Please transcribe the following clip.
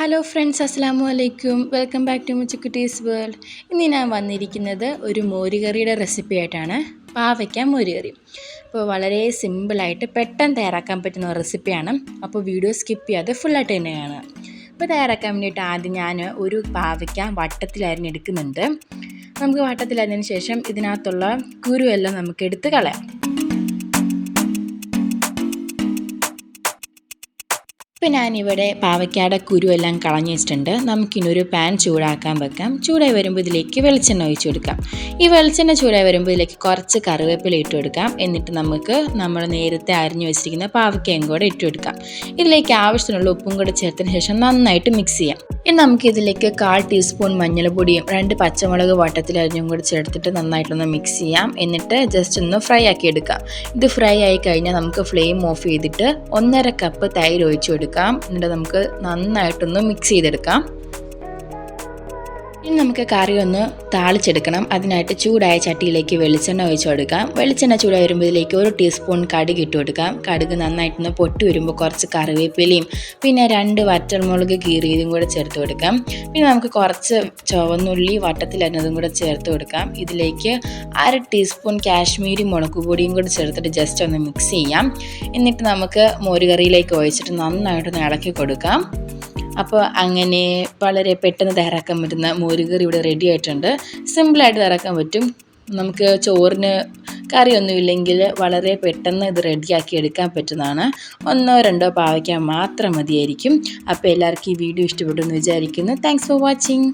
Hello friends അസ്സാമു അലൈക്കും welcome back to Muchukuttees world ഇന്ന് ഞാൻ വന്നിരിക്കുന്നത് ഒരു മോരുകറിയുടെ റെസിപ്പി ആയിട്ടാണ്. പാവയ്ക്ക മോരുകറി. അപ്പോൾ വളരെ സിമ്പിളായിട്ട് പെട്ടെന്ന് തയ്യാറാക്കാൻ പറ്റുന്ന റെസിപ്പിയാണ് അപ്പോൾ വീഡിയോ സ്കിപ്പ് ചെയ്യാതെ ഫുള്ളായിട്ട് തന്നെ കാണുക. അപ്പോൾ തയ്യാറാക്കാൻ വേണ്ടിയിട്ട് ആദ്യം ഞാൻ ഒരു പാവയ്ക്ക വട്ടത്തിലായിരുന്നു അരിഞ്ഞെടുക്കുന്നുണ്ട്. നമുക്ക് വട്ടത്തിൽ അരിഞ്ഞതിന് ശേഷം ഇതിനകത്തുള്ള കുരുവെല്ലാം നമുക്ക് എടുത്ത് കളയാം. ഇപ്പം ഞാനിവിടെ പാവയ്ക്കാടെ കുരുവെല്ലാം കളഞ്ഞു വെച്ചിട്ടുണ്ട് നമുക്കിനൊരു പാൻ ചൂടാക്കാൻ വെക്കാം. ചൂടായി വരുമ്പോൾ ഇതിലേക്ക് വെളിച്ചെണ്ണ ഒഴിച്ചു കൊടുക്കാം. ഈ വെളിച്ചെണ്ണ ചൂടായി വരുമ്പോൾ ഇതിലേക്ക് കുറച്ച് കറിവേപ്പില ഇട്ട് കൊടുക്കാം. എന്നിട്ട് നമുക്ക് നമ്മൾ നേരത്തെ അരിഞ്ഞു വെച്ചിരിക്കുന്ന പാവയ്ക്കയും കൂടെ ഇട്ട് കൊടുക്കാം. ഇതിലേക്ക് ആവശ്യത്തിനുള്ള ഉപ്പും കൂടെ ചേർത്തതിന് ശേഷം നന്നായിട്ട് മിക്സ് ചെയ്യാം. ഇനി നമുക്ക് ഇതിലേക്ക് കാൽ ടീസ്പൂൺ മഞ്ഞൾപ്പൊടിയും രണ്ട് പച്ചമുളക് വട്ടത്തിൽ അരിഞ്ഞും കൂടി ചേർത്തിട്ട് നന്നായിട്ടൊന്ന് മിക്സ് ചെയ്യാം. എന്നിട്ട് ജസ്റ്റ് ഒന്ന് ഫ്രൈ ആക്കി എടുക്കാം. ഇത് ഫ്രൈ ആയി കഴിഞ്ഞാൽ നമുക്ക് ഫ്ലെയിം ഓഫ് ചെയ്തിട്ട് ഒന്നര കപ്പ് തൈര് ഒഴിച്ചു കൊടുക്കാം. എന്നിട്ട് നമുക്ക് നന്നായിട്ടൊന്ന് മിക്സ് ചെയ്തെടുക്കാം. ഇനി നമുക്ക് കറി ഒന്ന് താളിച്ചെടുക്കണം. അതിനായിട്ട് ചൂടായ ചട്ടിയിലേക്ക് വെളിച്ചെണ്ണ ഒഴിച്ചു കൊടുക്കാം. വെളിച്ചെണ്ണ ചൂടായി വരുമ്പോൾ ഇതിലേക്ക് ഒരു ടീസ്പൂൺ കടുക് ഇട്ട് കൊടുക്കാം. കടുക് നന്നായിട്ടൊന്ന് പൊട്ടി വരുമ്പോൾ കുറച്ച് കറിവേപ്പിലയും പിന്നെ രണ്ട് വറ്റൽമുളക് കീറിയതും കൂടെ ചേർത്ത് കൊടുക്കാം. പിന്നെ നമുക്ക് കുറച്ച് ചുവന്നുള്ളി വട്ടത്തിലരിഞ്ഞതും കൂടെ ചേർത്ത് കൊടുക്കാം. ഇതിലേക്ക് അര ടീസ്പൂൺ കാശ്മീരി മുളക് പൊടിയും കൂടെ ചേർത്തിട്ട് ജസ്റ്റ് ഒന്ന് മിക്സ് ചെയ്യാം. എന്നിട്ട് നമുക്ക് മോരുകറിയിലേക്ക് ഒഴിച്ചിട്ട് നന്നായിട്ടൊന്ന് ഇളക്കി കൊടുക്കാം. അപ്പോൾ അങ്ങനെ വളരെ പെട്ടെന്ന് തയ്യാറാക്കാൻ പറ്റുന്ന മോരുകറി ഇവിടെ റെഡി ആയിട്ടുണ്ട്. സിമ്പിളായിട്ട് തയ്യാറാക്കാൻ പറ്റും. നമുക്ക് ചോറിന് കറിയൊന്നും ഇല്ലെങ്കിൽ വളരെ പെട്ടെന്ന് ഇത് റെഡിയാക്കി എടുക്കാൻ പറ്റുന്നതാണ്. ഒന്നോ രണ്ടോ പാവയ്ക്കാൻ മാത്രം മതിയായിരിക്കും. അപ്പോൾ എല്ലാവർക്കും ഈ വീഡിയോ ഇഷ്ടപ്പെട്ടു എന്ന് വിചാരിക്കുന്നു. Thanks for watching